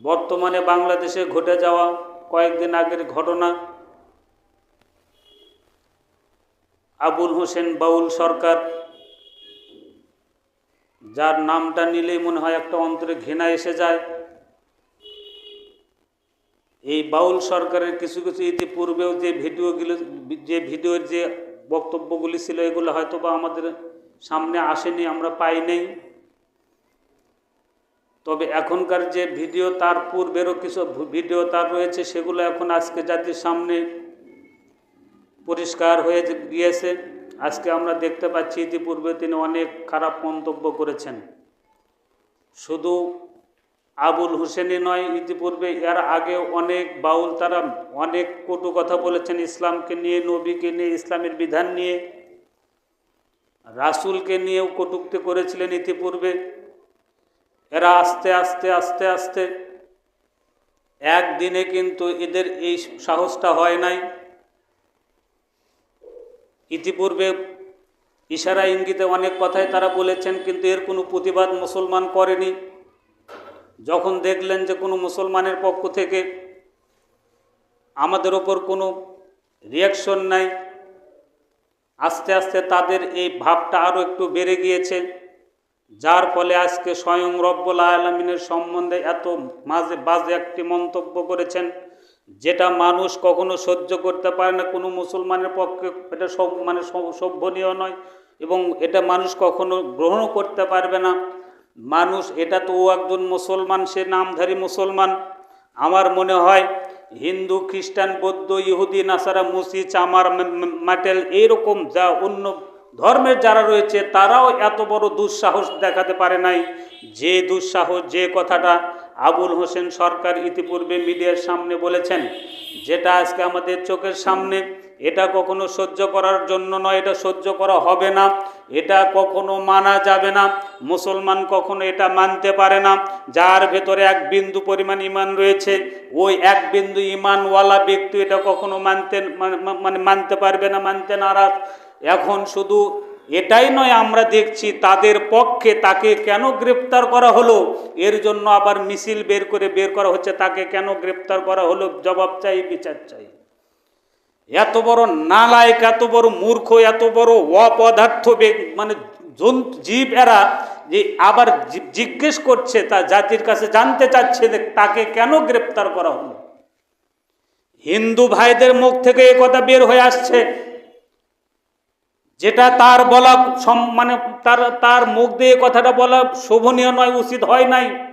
বর্তমানে বাংলাদেশে ঘটে যাওয়া কয়েকদিন আগের ঘটনা, আবুল হোসেন বাউল সরকার, যার নামটা নিলেই মনে হয় একটা অন্তরে ঘৃণা এসে যায়। এই বাউল সরকারের কিছু কিছু ইতিপূর্বেও যে ভিডিওগুলো, যে ভিডিওর যে বক্তব্যগুলি ছিল, এগুলো হয়তো বা আমাদের সামনে আসেনি, আমরা পাই নাই। তবে এখনকার যে ভিডিও, তার পূর্বেরও কিছু ভিডিও তার রয়েছে, সেগুলো এখন আজকে জাতির সামনে পরিষ্কার হয়ে গিয়েছে। আজকে আমরা দেখতে পাচ্ছি ইতিপূর্বে তিনি অনেক খারাপ মন্তব্য করেছেন। শুধু আবুল হোসেনই নয়, ইতিপূর্বে এর আগে অনেক বাউল তারা অনেক কটু কথা বলেছেন ইসলামকে নিয়ে, নবীকে নিয়ে, ইসলামের বিধান নিয়ে। রাসূলকে নিয়েও কটুক্তি করেছিলেন ইতিপূর্বে। এরা আস্তে আস্তে আস্তে আস্তে। একদিনে কিন্তু এদের এই সাহসটা হয় নাই। ইতিপূর্বে ইশারা ইঙ্গিতে অনেক কথাই তারা বলেছেন, কিন্তু এর কোনো প্রতিবাদ মুসলমান করেনি। যখন দেখলেন যে কোনো মুসলমানের পক্ষ থেকে আমাদের ওপর কোনো রিয়াকশন নাই, আস্তে আস্তে তাদের এই ভাবটা আরও একটু বেড়ে গিয়েছে। যার ফলে আজকে স্বয়ং রব্বুল আলমিনের সম্বন্ধে এত মাঝে বাজে একটি মন্তব্য করেছেন, যেটা মানুষ কখনো সহ্য করতে পারে না, কোনো মুসলমানের পক্ষে এটা সব মানে সভ্যনীয় নয় এবং এটা মানুষ কখনো গ্রহণও করতে পারবে না। মানুষ, এটা তো ও একজন মুসলমান, সে নামধারী মুসলমান। আমার মনে হয় হিন্দু, খ্রিস্টান, বৌদ্ধ, ইহুদি, নাসারা, মুসি, চামার মাটেল, এইরকম যা অন্য ধর্মের যারা রয়েছে, তারাও এত বড় দুঃসাহস দেখাতে পারে নাই। যে দুঃসাহস, যে কথাটা আবুল হোসেন সরকার ইতিপূর্বে মিডিয়ার সামনে বলেছেন, যেটা আজকে আমাদের চোখের সামনে, এটা কখনো সহ্য করার জন্য নয়, এটা সহ্য করা হবে না, এটা কখনো মানা যাবে না, মুসলমান কখনো এটা মানতে পারে না। যার ভেতরে এক বিন্দু পরিমাণ ইমান রয়েছে, ওই এক বিন্দু ইমানওয়ালা ব্যক্তি এটা কখনো মানতে, মানে- মানে মানতে পারবে না, মানতে নারাজ। এখন শুধু এটাই নয়, আমরা দেখছি তাদের পক্ষে তাকে কেন গ্রেপ্তার করা হলো? এর জন্য আবার মিছিল বের করে বের করা হচ্ছে, তাকে কেন গ্রেপ্তার করা হলো? জবাব চাই, বিচার চাই। এত বড় নালায়ক, এত বড় মূর্খ, এত বড় অপদার্থ মানে জন্তু, জীব এরা যে আবার জিজ্ঞেস করছে, তা জাতির কাছে জানতে চাচ্ছে যে তাকে কেন গ্রেপ্তার করা হলো? হিন্দু ভাইদের মুখ থেকে এ কথা বের হয়ে আসছে। যেটা তার বলা মানে তার তার মুখ দিয়ে কথাটা বলা শোভনীয় নয়, উচিত হয় নাই।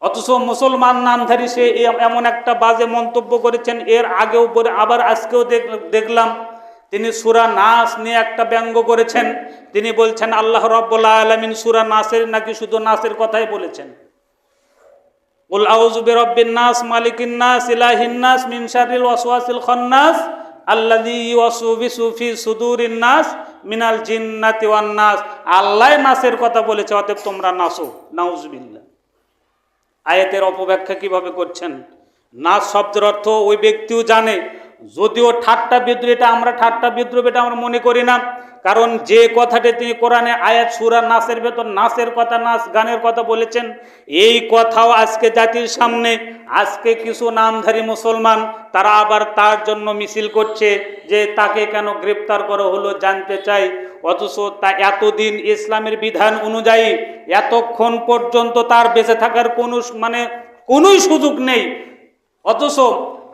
অথচ মুসলমান নামধারী সে এমন একটা বাজে মন্তব্য করেছেন, এর আগেও বলে আবার আজকেও দেখ- দেখলাম। তিনি সুরা নাস নিয়ে একটা ব্যঙ্গ করেছেন। তিনি বলছেন, আল্লাহ রব্বুল্লাহ আলমিন সুরা নাসের নাকি শুধু নাসের কথাই বলেছেন? উল আউজুবে নাস, মালিকিন নাস, ইলাহিন নাস, মিন শারিল ওয়াসওয়াসিল খান্নাস নাস মিনাল জিন্নাতি ওয়ান নাস। আল্লাহ নাসের কথা বলেছে, অতএব তোমরা নাসো। নাউজবিল্লা আয়াতের অপব্যাখ্যা কীভাবে করছেন? নাচ শব্দের অর্থ ওই ব্যক্তিও জানে। যদিও ঠাট্টা বিদ্রোহ, এটা আমরা ঠাট্টা বিদ্রোহ, এটা আমরা মনে করি না। কারণ যে কথাটি তিনি কোরআনে আয়াত, সুরা নাচের ভেতর নাচের কথা নাচ গানের কথা বলেছেন, এই কথাও আজকে জাতির সামনে, আজকে কিছু নামধারী মুসলমান, তারা আবার তার জন্য মিছিল করছে যে তাকে কেন গ্রেপ্তার করা হলো জানতে চাই, অথচ তা এতদিন ইসলামের বিধান অনুযায়ী এতক্ষণ পর্যন্ত তার বেঁচে থাকার কোনো মানে কোনোই সুযোগ নেই। অথচ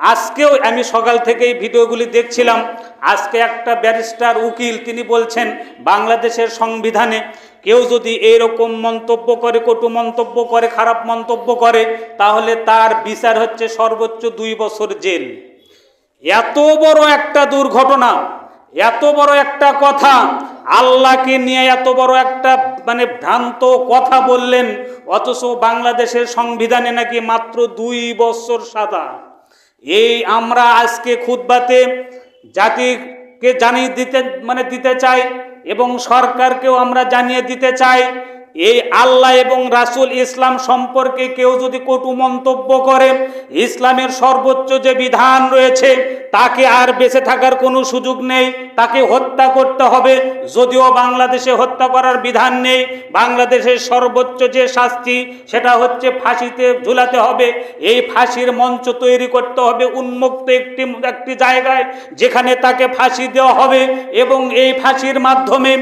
আজকেও আমি সকাল থেকেই ভিডিওগুলি দেখছিলাম। আজকে একটা ব্যারিস্টার উকিল, তিনি বলছেন, বাংলাদেশের সংবিধানে কেউ যদি এরকম মন্তব্য করে, কটু মন্তব্য করে, খারাপ মন্তব্য করে, তাহলে তার বিচার হচ্ছে সর্বোচ্চ দুই বছর জেল। এত বড় একটা দুর্ঘটনা, এত বড় একটা কথা, আল্লাহকে নিয়ে এত বড় একটা মানে ভ্রান্ত কথা বললেন, অথচ বাংলাদেশের সংবিধানে নাকি মাত্র দুই বছর সাদা এই আমরা আজকে খুদ্বাতে জাতিকে জানিয়ে দিতে মানে দিতে চাই এবং সরকারকেও আমরা জানিয়ে দিতে চাই এই আল্লাহ এবং রাসূল ইসলাম সম্পর্কে কেউ যদি কটু মন্তব্য করে, ইসলামের সর্বোচ্চ যে বিধান রয়েছে, তাকে আর বেঁচে থাকার কোনো সুযোগ নেই, তাকে হত্যা করতে হবে। যদিও বাংলাদেশে হত্যা করার বিধান নেই, বাংলাদেশের সর্বোচ্চ যে শাস্তি, সেটা হচ্ছে ফাঁসিতে ঝুলাতে হবে। এই ফাঁসির মঞ্চ তৈরি করতে হবে উন্মুক্ত একটি একটি জায়গায়, যেখানে তাকে ফাঁসি দেওয়া হবে এবং এই ফাঁসির মাধ্যমে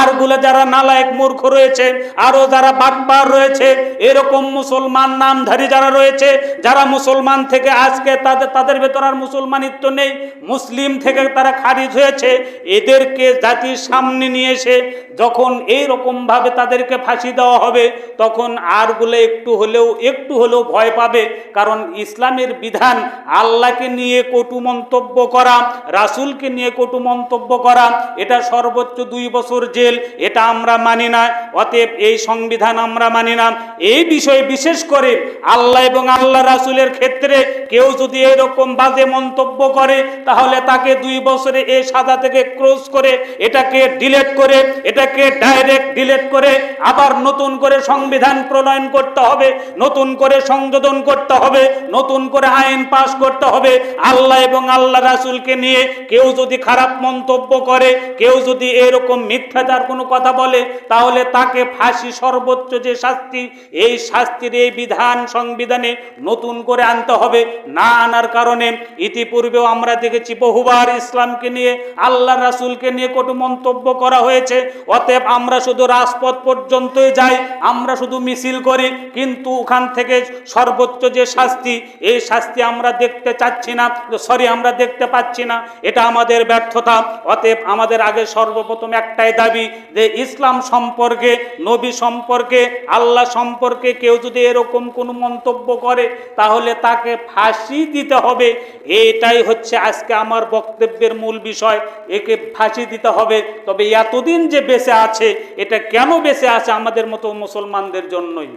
আরগুলো যারা নালায়ক মূর্খ রয়েছে আরও যারা বাটপার রয়েছে, এরকম মুসলমান নামধারী যারা রয়েছে, যারা মুসলমান থেকে আজকে তাদের তাদের ভেতর আর মুসলমানিত্ব নেই, মুসলিম থেকে তারা খারিজ হয়েছে, এদেরকে জাতির সামনে নিয়ে এসে যখন এই রকমভাবে তাদেরকে ফাঁসি দেওয়া হবে, তখন আরগুলো একটু হলেও একটু হলেও ভয় পাবে, কারণ ইসলামের বিধান আল্লাহকে নিয়ে কটু মন্তব্য করা, রাসূলকে নিয়ে কটু মন্তব্য করা, এটা সর্বোচ্চ দুই বছর জেল, এটা আমরা মানি না, অতএব এই সংবিধান আমরা মানি না। এই বিষয়ে বিশেষ করে আল্লাহ এবং আল্লাহ রাসূলের ক্ষেত্রে কেউ যদি এরকম বাজে মন্তব্য করে, তাহলে তাকে দুই বছরে এই সাজা থেকে ক্রস করে, এটাকে ডিলেট করে, এটাকে ডাইরেক্ট ডিলেট করে আবার নতুন করে সংবিধান প্রণয়ন করতে হবে, নতুন করে সংযোজন করতে হবে, নতুন করে আইন পাশ করতে হবে। আল্লাহ এবং আল্লাহ রাসুলকে নিয়ে কেউ যদি খারাপ মন্তব্য করে, কেউ যদি এরকম মিথ্যাচার কোনো কথা বলে, তাহলে তাকে ফাঁসি সর্বোচ্চ যে শাস্তি, এই শাস্তির এই বিধান সংবিধানে নতুন করে আনতে হবে। না আনার কারণে ইতিপূর্বেও আমরা দেখেছি বহুবার ইসলামকে নিয়ে, আল্লাহ রাসুলকে নিয়ে কটু মন্তব্য করা হয়েছে। অতএব আমরা শুধু রাজপথ পর্যন্তই যাই, আমরা শুধু মিছিল করি, কিন্তু ওখান থেকে সর্বোচ্চ যে শাস্তি, এই শাস্তি আমরা দেখতে চাচ্ছি না, সরি, আমরা দেখতে পাচ্ছি না। এটা আমাদের ব্যর্থতা। অতএব আমাদের আগে সর্বপ্রথম একটাই দাবি যে ইসলাম সম্পর্কে নবী সম্পর্কে, আল্লাহ সম্পর্কে কেউ যদি এরকম কোনো মন্তব্য করে, তাহলে তাকে ফাঁসি দিতে হবে। এটাই হচ্ছে আজকে আমার বক্তব্যের মূল বিষয়। একে ফাঁসি দিতে হবে। তবে এতদিন যে বেঁচে আছে, এটা কেন বেঁচে আছে আমাদের মতো মুসলমানদের জন্যই?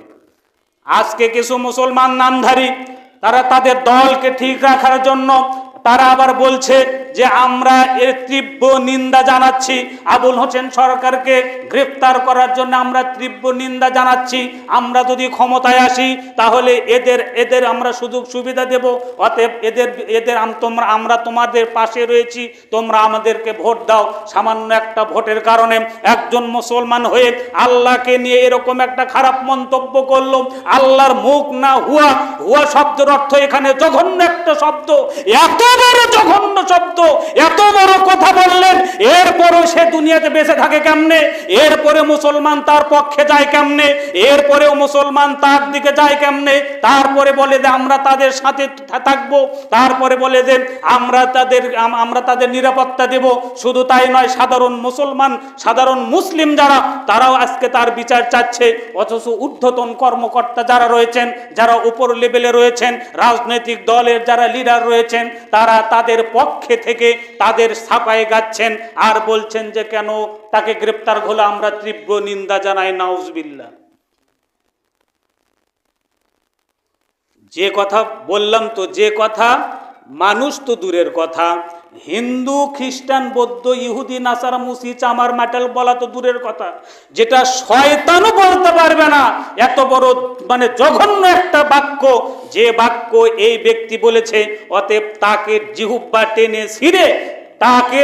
আজকে কিছু মুসলমান নামধারী, তারা তাদের দলকে ঠিক রাখার জন্য তারা আবার বলছে যে আমরা এর তীব্র নিন্দা জানাচ্ছি। আবুল হোসেন সরকারকে গ্রেফতার করার জন্য আমরা তীব্র নিন্দা জানাচ্ছি। আমরা যদি ক্ষমতায় আসি, তাহলে এদের এদের আমরা সুযোগ সুবিধা দেব। অতএব এদের এদের তোমরা, আমরা তোমাদের পাশে রয়েছি। তোমরা আমাদেরকে ভোট দাও। সামান্য একটা ভোটের কারণে একজন মুসলমান হয়ে আল্লাহকে নিয়ে এরকম একটা খারাপ মন্তব্য করল। আল্লাহর মুখ না হুয়া হুয়া শব্দের অর্থ এখানে জঘন্য একটা শব্দ। এত বড় জঘন্য শব্দ। এত বড় কথা বললেন, এরপরও সে দুনিয়াতে বেঁচে থাকে কেমনে? এরপরে মুসলমান তার পক্ষে যায় কেমনে? এরপরেও মুসলমান তার দিকে যায় কেমনে? তারপরে বলে যে, আমরা তাদের সাথে থাকব। তারপরে বলে যে, আমরা তাদের আমরা তাদের নিরাপত্তা দেব। শুধু তাই নয়, সাধারণ মুসলমান, সাধারণ মুসলিম যারা, তারাও আজকে তার বিচার চাচ্ছে। অথচ ঊর্ধ্বতন কর্মকর্তা যারা রয়েছেন, যারা উপর লেভেলে রয়েছেন, রাজনৈতিক দলের যারা লিডার রয়েছেন, তারা তাদের পক্ষে থেকে তাদের ছাপায় গাচ্ছেন আর বলছেন যে কেন তাকে গ্রেপ্তার হলে আমরা তীব্র নিন্দা জানাই নাউজবিল্লা যে কথা বললাম তো যে কথা, মানুষ তো দূরের কথা। হিন্দু, খ্রিস্টান, বৌদ্ধ, ইহুদি, নাসারা, মুসি, চামার মাটাল বলা তো দূরের কথা। যেটা শয়তানও বলতে পারবে না। এত বড় মানে জঘন্য একটা বাক্য। যে বাক্য এই ব্যক্তি বলেছে, অতএব তাকে জিহুব্বা টেনে ছিঁড়ে তাকে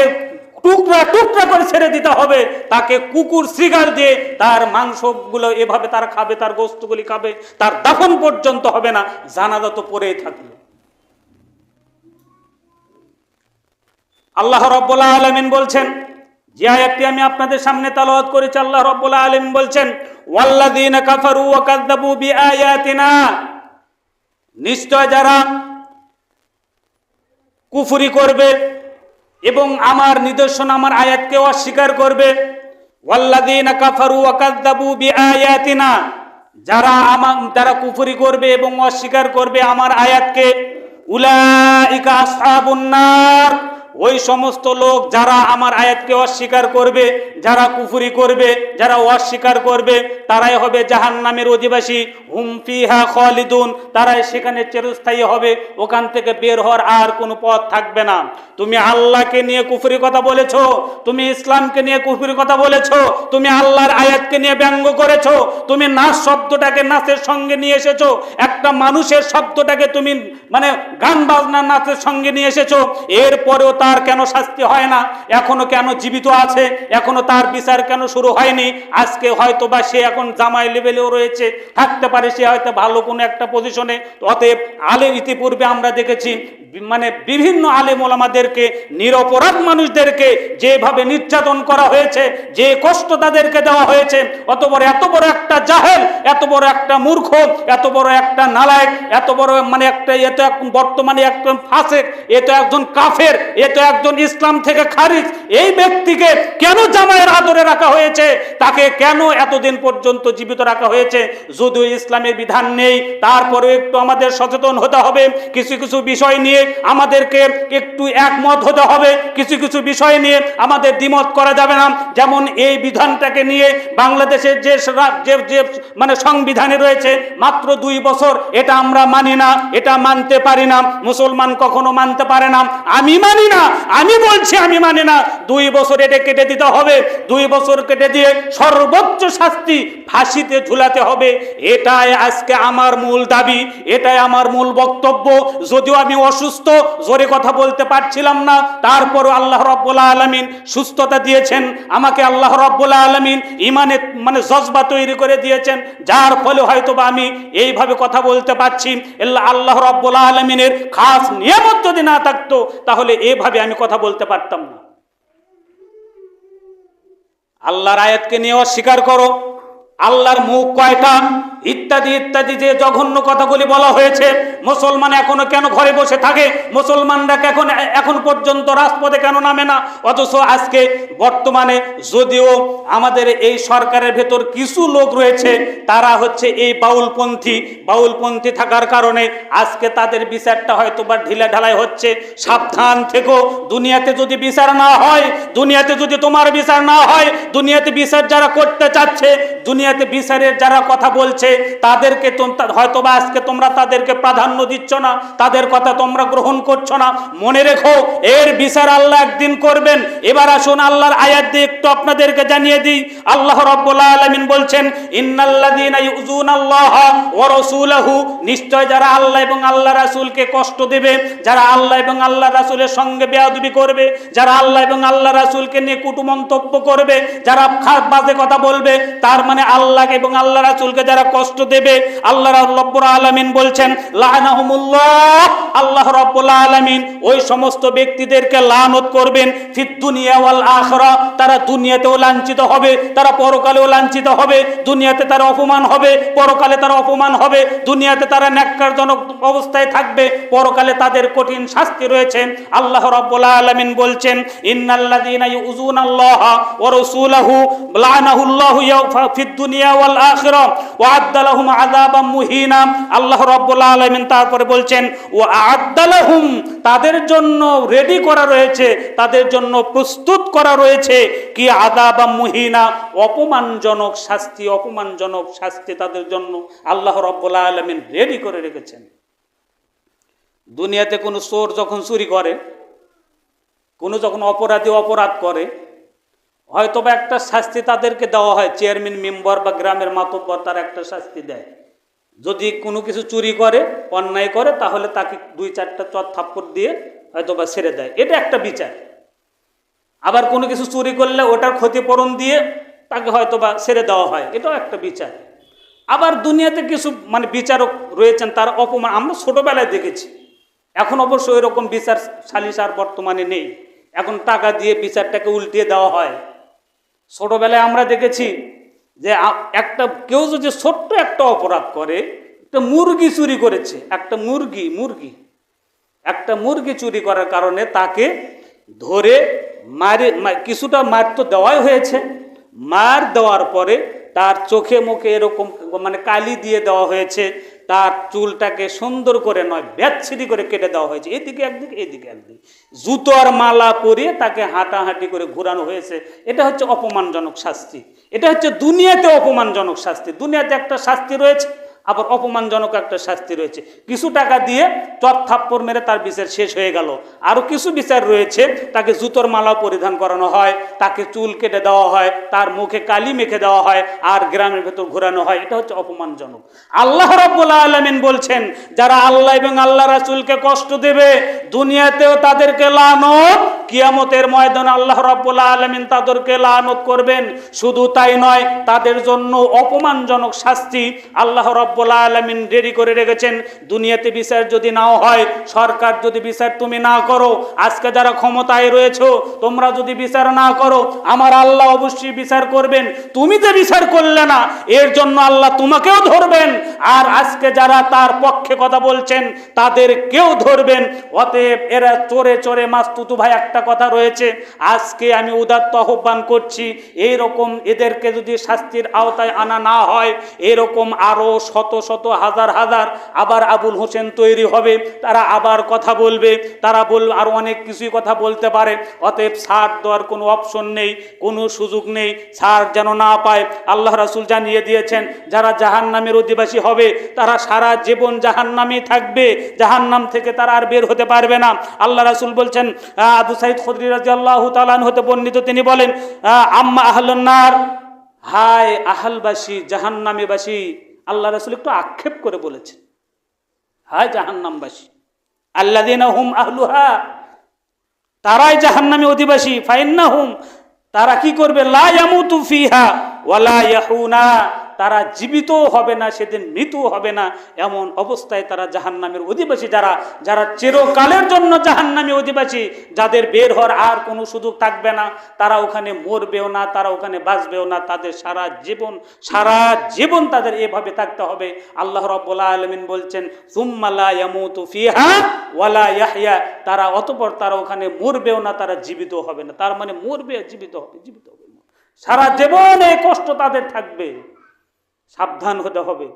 টুকরা টুকরা করে ছেড়ে দিতে হবে। তাকে কুকুর শ্রীগাল দিয়ে তার মাংসগুলো এভাবে তার খাবে, তার গোস্তগুলি খাবে, তার দাফন পর্যন্ত হবে না। জানাজা তো পরেই থাকল। আল্লাহ রব্বুল্লাহ আলমিন বলছেন, যে আয়াতটি আমি আপনাদের সামনে তালাওয়াত করেছি, আল্লাহ রব্বুল্লাহ আলমিন বলছেন, ওয়াল্লাযীনা কাফারু ওয়া কাযযাবু বিআয়াতিনা। নিশ্চয় যারা কুফুরি করবে এবং আমার নিদর্শন, আমার আয়াতকে অস্বীকার করবে, ওয়াল্লাযীনা কাফারু ওয়া কাযযাবু বিআয়াতিনা। যারা আমার, যারা কুফরি করবে এবং অস্বীকার করবে আমার আয়াতকে, উলাইকা আসহাবুন নার। ওই সমস্ত লোক যারা আমার আয়াতকে অস্বীকার করবে, যারা কুফুরি করবে, যারা অস্বীকার করবে, তারাই হবে জাহান নামের অধিবাসী। হুম ফিহা খালিদুন, তারাই সেখানে চিরস্থায়ী হবে। ওখান থেকে বের হওয়ার আর কোনো পথ থাকবে না। তুমি আল্লাহকে নিয়ে কুফুরি কথা বলেছ, তুমি ইসলামকে নিয়ে কুফুরি কথা বলেছ, তুমি আল্লাহর আয়াতকে নিয়ে ব্যঙ্গ করেছ, তুমি নাচ শব্দটাকে নাচের সঙ্গে নিয়ে এসেছ, একটা মানুষের শব্দটাকে তুমি মানে গান বাজনা নাচের সঙ্গে নিয়ে এসেছ, এরপরেও তার কেন শাস্তি হয় না? এখনও কেন জীবিত আছে? এখনও তার বিচার কেন শুরু হয়নি? আজকে হয়তো বা সে এখন জামাই লেভেলেও রয়েছে। থাকতে পারে সে হয়তো ভালো কোনো একটা পজিশনে অতএব আলে ইতিপূর্বে আমরা দেখেছি মানে বিভিন্ন আলেম ওলামাদেরকে, নিরপরাধ মানুষদেরকে যেভাবে নির্যাতন করা হয়েছে, যে কষ্ট তাদেরকে দেওয়া হয়েছে, অত বড় এত বড় একটা জাহেল, এত বড় একটা মূর্খ, এত বড় একটা নালায়ক, এত বড় মানে একটা, এ তো বর্তমানে একজন ফাসেক, এ তো একজন কাফের, এ তো একজন ইসলাম থেকে খারিজ। এই ব্যক্তিকে কেন জামায়ের আদরে রাখা হয়েছে? তাকে কেন এতদিন পর্যন্ত জীবিত রাখা হয়েছে? যদিও ইসলামের বিধান নেই তারপরে একটু আমাদের সচেতন হতে হবে। কিছু কিছু বিষয় নিয়ে আমাদেরকে একটু একমত হতে হবে। কিছু কিছু বিষয় নিয়ে আমাদের দ্বিমত করা যাবে না। যেমন এই বিধানটাকে নিয়ে বাংলাদেশের যে যে যে মানে সংবিধানে রয়েছে, মাত্র দুই বছর, এটা আমরা মানি না, এটা মানতে পারি না। মুসলমান কখনো মানতে পারে না। আমি মানি না। আমি বলছি, আমি মানি না। দুই বছর এটা কেটে দিতে হবে। দুই বছর কেটে দিয়ে সর্বোচ্চ শাস্তি ফাঁসিতে ঝুলাতে হবে। এটাই আজকে আমার মূল দাবি, এটাই আমার মূল বক্তব্য। যদিও আমি অসুস্থ, জোরে কথা বলতে পারছিলাম না। তারপরও আল্লাহ রব্বুল্লাহ আলমিন সুস্থতা দিয়েছেন। আমাকে আল্লাহ রব্বুল্লাহ আলমিন ইমানে মানে জজবা তৈরি করে দিয়েছেন। যার ফলে হয়তো বা আমি এইভাবে কথা বলতে পারছি। আল্লাহ রব্বুল্লাহ আলমিনের খাস নিয়ামত যদি না থাকতো, তাহলে এভাবে আমি কথা বলতে পারতাম না। আল্লাহর আয়াতকে নিয়ে অস্বীকার করো। আল্লাহর মুখ কয়টা? ইত্যাদি ইত্যাদি যে জঘন্য কথাগুলি বলা হয়েছে, মুসলমান এখনও কেন ঘরে বসে থাকে? মুসলমানরা এখন এখন পর্যন্ত রাজপথে কেন নামে না? অথচ আজকে বর্তমানে যদিও আমাদের এই সরকারের ভেতর কিছু লোক রয়েছে, তারা হচ্ছে এই বাউলপন্থী। বাউলপন্থী থাকার কারণে আজকে তাদের বিচারটা হয়তো বা ঢিলা ঢালাই হচ্ছে। সাবধান থেকো। দুনিয়াতে যদি বিচার না হয়, দুনিয়াতে যদি তোমার বিচার না হয়, দুনিয়াতে বিচার যারা করতে চাচ্ছে দুনিয়াতে বিচারের যারা কথা বলছে, তাদেরকে তোম- হয়তো বা আজকে তোমরা তাদেরকে প্রাধান্য দিচ্ছ না, তাদের কথা তোমরা গ্রহণ করছ না। মনে রেখো, এর বিচার আল্লাহ একদিন করবেন। এবার আসুন আল্লাহর আয়াত দিয়ে একটু আপনাদেরকে জানিয়ে দিই। আল্লাহ রব্বুল আলামিন বলছেন নিশ্চয় যারা আল্লাহ এবং আল্লাহ রাসূলকে কষ্ট দেবে, যারা আল্লাহ এবং আল্লাহ রাসূলের সঙ্গে বেয়াদবি করবে, যারা আল্লাহ এবং আল্লাহ রাসূলকে নিয়ে কুটু মন্তব্য করবে, যারা বাজে কথা বলবে, তার মানে আল্লাহ এবং আল্লাহ রাসূলকে যারা কষ্ট দেবে, আল্লাহ রব্বুল আলামিন বলছেন, লানাহুমুল্লাহ, আল্লাহ রব্বুল আলামিন ওই সমস্ত ব্যক্তিদেরকে লানত করবেন, ফিদ দুনিয়া ওয়াল আখরা, তারা দুনিয়াতেও লাঞ্ছিত হবে, তারা পরকালেও লাঞ্ছিত হবে, দুনিয়াতে তারা অপমান হবে, পরকালে তারা অপমান হবে, দুনিয়াতে তারা ন্যাক্কারজনক অবস্থায় থাকবে, পরকালে তাদের কঠিন শাস্তি রয়েছে। আল্লাহ রাব্বুল আলামিন বলছেন, ইন্নাল্লাযীনা ইউযুনাল্লাহা ওয়া রাসূলাহু, লানাহুল্লাহু দুনিয়া ওয়াল আখিরা ওয়া আ'আদ্দা লাহুম আযাবাম মুহিনা। আল্লাহ রাব্বুল আলামিন তারপরে বলছেন, ওয়া আ'আদ্দা লাহুম তাদের জন্য রেডি করা রয়েছে, তাদের জন্য প্রস্তুত করা রয়েছে কি আযাবাম মুহিনা, অপমানজনক শাস্তি অপমানজনক শাস্তি তাদের জন্য আল্লাহ রাব্বুল আলামিন রেডি করে রেখেছেন। দুনিয়াতে কোনো চোর যখন চুরি করে, কোনো যখন অপরাধী অপরাধ করে হয়তো বা একটা শাস্তি তাদেরকে দেওয়া হয়, চেয়ারম্যান, মেম্বার বা গ্রামের মাতব্বর তার একটা শাস্তি দেয়। যদি কোনো কিছু চুরি করে, অন্যায় করে, তাহলে তাকে দুই চারটা চর থাপ্পড় দিয়ে হয়তো বা ছেড়ে দেয়। এটা একটা বিচার। আবার কোনো কিছু চুরি করলে ওটার ক্ষতিপূরণ দিয়ে তাকে হয়তো বা ছেড়ে দেওয়া হয়, এটাও একটা বিচার। আবার দুনিয়াতে কিছু মানে বিচারক রয়েছেন, তার অপমান, আমরা ছোটবেলায় দেখেছি। এখন অবশ্য এরকম বিচার সালিস আর বর্তমানে নেই। এখন টাকা দিয়ে বিচারটাকে উল্টিয়ে দেওয়া হয়। ছোটবেলায় আমরা দেখেছি যে একটা, কেউ যদি ছোট্ট একটা অপরাধ করে, একটা মুরগি চুরি করেছে, একটা মুরগি মুরগি, একটা মুরগি চুরি করার কারণে তাকে ধরে মারে কিছুটা মার তো দেওয়াই হয়েছে। মার দেওয়ার পরে তার চোখে মুখে এরকম মানে কালি দিয়ে দেওয়া হয়েছে। তার চুলটাকে সুন্দর করে নয় ব্যাচ্ছিরি করে কেটে দেওয়া হয়েছে। এদিকে একদিকে এদিকে একদিকে। আর মালা পরিয়ে তাকে হাঁটাহাঁটি করে ঘোরানো হয়েছে। এটা হচ্ছে অপমানজনক শাস্তি। এটা হচ্ছে দুনিয়াতে অপমানজনক শাস্তি। দুনিয়াতে একটা শাস্তি রয়েছে। আবার অপমানজনক একটা শাস্তি রয়েছে। কিছু টাকা দিয়ে চপ থাপ্পড় মেরে তার বিচার শেষ হয়ে গেল। আরও কিছু বিচার রয়েছে, তাকে জুতোর মালা পরিধান করানো হয়, তাকে চুল কেটে দেওয়া হয়, তার মুখে কালি মেখে দেওয়া হয়, আর গ্রামের ভেতর ঘোরানো হয়। এটা হচ্ছে অপমানজনক। আল্লাহ রব্বুল আলমিন বলছেন, যারা আল্লাহ এবং আল্লাহ রাসুলকে কষ্ট দেবে, দুনিয়াতেও তাদেরকে লানত কিয়ামতের ময়দানে আল্লাহ রব্বুল আলমিন তাদেরকে লানত করবেন। শুধু তাই নয়, তাদের জন্য অপমানজনক শাস্তি আল্লাহ রব্বুল আলমিন রেডি করে রেখেছেন। দুনিয়াতে বিচার যদি নাও হয়, সরকার যদি বিচার তুমি না করো, আজকে যারা ক্ষমতায় রয়েছো, তোমরা যদি বিচার না করো, আমার আল্লাহ অবশ্যই বিচার করবেন। তুমি যে বিচার করলে না, এর জন্য আল্লাহ তোমাকেও ধরবেন। আর আজকে যারা তার পক্ষে কথা বলছেন, তাদের কেউ ধরবেন। অতএব এরা চোরে চোরে মাস্তুতু ভাই একটা কথা রয়েছে, আজকে আমি উদাত্ত আহ্বান করছি এই রকম এদেরকে যদি শাস্তির আওতায় আনা না হয়, এরকম আরও শত শত হাজার হাজার আবার আবুল হোসেন তৈরি হবে, তারা আবার কথা বলবে, তারা বল আর অনেক কিছুই কথা বলতে পারে, অতএব ছাড় দেওয়ার কোনো অপশন নেই, কোনো সুযোগ নেই, ছাড় যেন না পায়। আল্লাহ রাসুল জানিয়ে দিয়েছেন, যারা জাহান নামের অধিবাসী হবে, তারা সারা জীবন জাহান নামেই থাকবে জাহান নাম থেকে তারা আর বের হতে পারবে না। আল্লাহ রাসুল বলছেন আবু সাইদ খদরি রাজি আল্লাহ তালান হতে বর্ণিত, তিনি বলেন আম্মা আহলনার হায় আহালবাসী, জাহান্নামীবাসী, আল্লাহ রাসুল একটু আক্ষেপ করে বলেছেন। হায় জাহান্নামবাসী আল্লাদিন হুম আহলুহা, তারাই জাহান্নামী অধিবাসী ফাইন্না হুম তারা কি করবে? লা ইয়ামুতু ফিহা ওয়ালা ইয়াহুনা। তারা জীবিতও হবে না, সেদিন মৃত্যু হবে না। এমন অবস্থায় তারা জাহান্নামের অধিবাসী যারা যারা চিরকালের জন্য জাহান্নামী অধিবাসী, যাদের বের হওয়ার আর কোনো সুযোগ থাকবে না। তারা ওখানে মরবেও না, তারা ওখানে বাঁচবেও না, তাদের সারা জীবন সারা জীবন তাদের এভাবে থাকতে হবে। আল্লাহ রব্বুল্লাহ আলমিন বলছেন ওয়ালা তারা অতপর তারা ওখানে মরবেও না, তারা জীবিত হবে না। তার মানে মরবে জীবিত হবে জীবিত হবে। সারা জীবনে কষ্ট তাদের থাকবে। সাবধান হতে হবে।